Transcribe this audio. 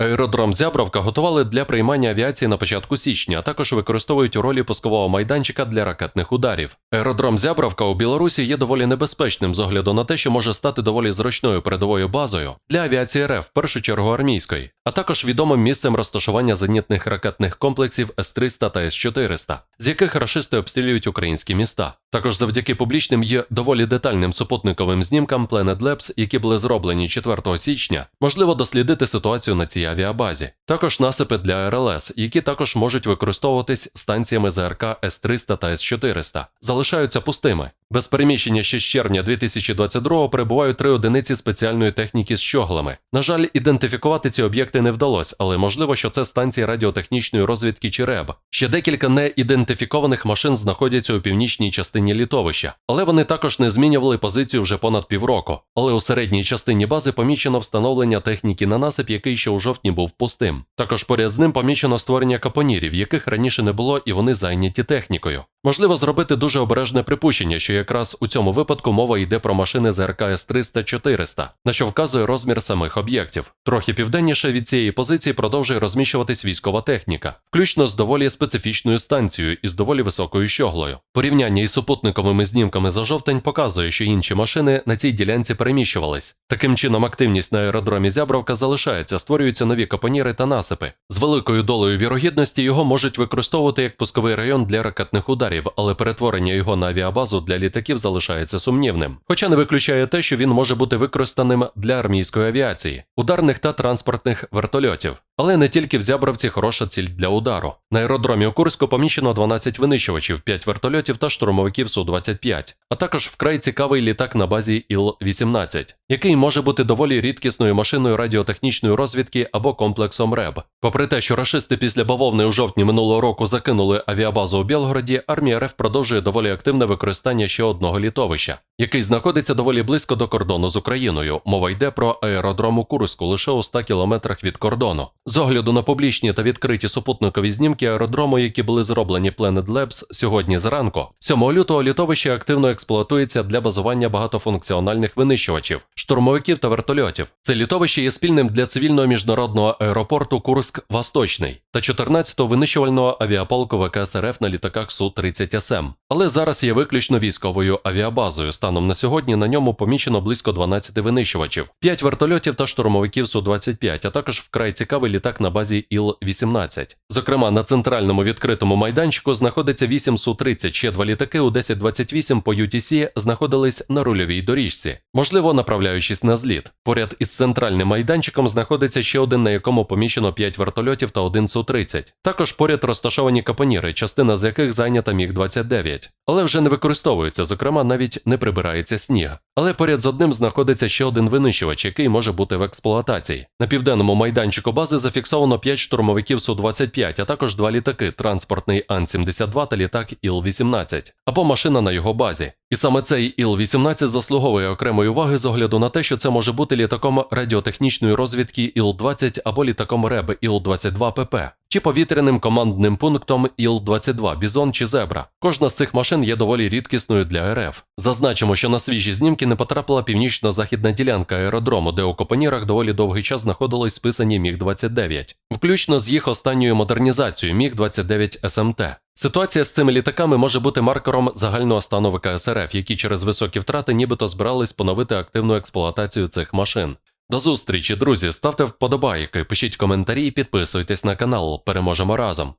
Аеродром Зябровка готували для приймання авіації на початку січня, а також використовують у ролі пускового майданчика для ракетних ударів. Аеродром Зябровка у Білорусі є доволі небезпечним з огляду на те, що може стати доволі зручною передовою базою для авіації РФ, в першу чергу армійської, а також відомим місцем розташування зенітних ракетних комплексів С-300 та С-400, з яких рашисти обстрілюють українські міста. Також завдяки публічним є доволі детальним супутниковим знімкам Planet Labs, які були зроблені 4 січня, можливо дослідити ситуацію на цій авіабазі. Також насипи для РЛС, які також можуть використовуватись станціями ЗРК С-300 та С-400, залишаються пустими. Без переміщення ще з червня 2022-го перебувають три одиниці спеціальної техніки з щоглами. На жаль, ідентифікувати ці об'єкти не вдалося, але можливо, що це станції радіотехнічної розвідки чи РЕБ. Ще декілька неідентифікованих машин знаходяться у північній частині літовища, але вони також не змінювали позицію вже понад півроку. Але у середній частині бази помічено встановлення техніки на насип, який ще у жовтні був пустим. Також поряд з ним помічено створення капонірів, яких раніше не було, і вони зайняті технікою. Можливо зробити дуже обережне припущення, що якраз у цьому випадку мова йде про машини з РК С-300-400, на що вказує розмір самих об'єктів. Трохи південніше від цієї позиції продовжує розміщуватись військова техніка, включно з доволі специфічною станцією і з доволі високою щоглою. Порівняння із супутниковими знімками за жовтень показує, що інші машини на цій ділянці переміщувались. Таким чином, активність на аеродромі Зябровка залишається, створюються нові капоніри та насипи. З великою долею вірогідності його можуть використовувати як пусковий район для ракетних ударів, але перетворення його на авіабазу для літаків залишається сумнівним. Хоча не виключає те, що він може бути використаним для армійської авіації, ударних та транспортних вертольотів. Але не тільки в Зябровці хороша ціль для удару. На аеродромі у Курську поміщено 12 винищувачів, 5 вертольотів та штурмовиків Су-25, а також вкрай цікавий літак на базі Іл-18, який може бути доволі рідкісною машиною радіотехнічної розвідки або комплексом РЕБ. Попри те, що рашисти після бавовни у жовтні минулого року закинули авіабазу у Білгороді, армія РФ продовжує доволі активне використання ще одного літовища, який знаходиться доволі близько до кордону з Україною. Мова йде про аеродром у Курську лише у 100 кілометрах від кордону. З огляду на публічні та відкриті супутникові знімки аеродрому, які були зроблені Planet Labs сьогодні зранку, 7 лютого літовище активно експлуатується для базування багатофункціональних винищувачів, штурмовиків та вертольотів. Це літовище є спільним для цивільного міжнародного аеропорту Курск Восточний та 14-го винищувального авіаполку ВКС РФ на літаках Су-30 СМ. Але зараз є виключно військовою авіабазою. Станом на сьогодні на ньому помічено близько 12 винищувачів, 5 вертольотів та штурмовиків Су-25, а також вкрай цікавий літак на базі Іл-18. Зокрема, на центральному відкритому майданчику знаходиться 8 Су-30, ще два літаки у 1028 по UTC знаходились на рульовій доріжці, можливо, направляючись на зліт. Поряд із центральним майданчиком знаходиться ще один, на якому поміщено 5 вертольотів та один Су-30. Також поряд розташовані капоніри, частина з яких зайнята Міг-29, але вже не використовується, зокрема, навіть не прибирається сніг. Але поряд з одним знаходиться ще один винищувач, який може бути в експлуатації. На південному майданчику бази зафіксовано 5 штурмовиків Су-25, а також два літаки транспортний Ан-72 та літак Іл-18, або машина на його базі. І саме цей Іл-18 заслуговує окремої уваги з огляду на те, що це може бути літаком радіотехнічної розвідки Іл-20 або літаком РЕБ Іл-22ПП, чи повітряним командним пунктом Іл-22 Бізон чи Зебра. Кожна з цих машин є доволі рідкісною для РФ. Зазначимо, що на свіжі знімки не потрапила північно-західна ділянка аеродрому, де у Копонірах доволі довгий час знаходились списані Міг-29, включно з їх останньою модернізацією Міг-29 СМТ. Ситуація з цими літаками може бути маркером загального стану ВКСРФ, які через високі втрати нібито збирались поновити активну експлуатацію цих машин. До зустрічі, друзі, ставте вподобайки, пишіть коментарі і підписуйтесь на канал. Переможемо разом.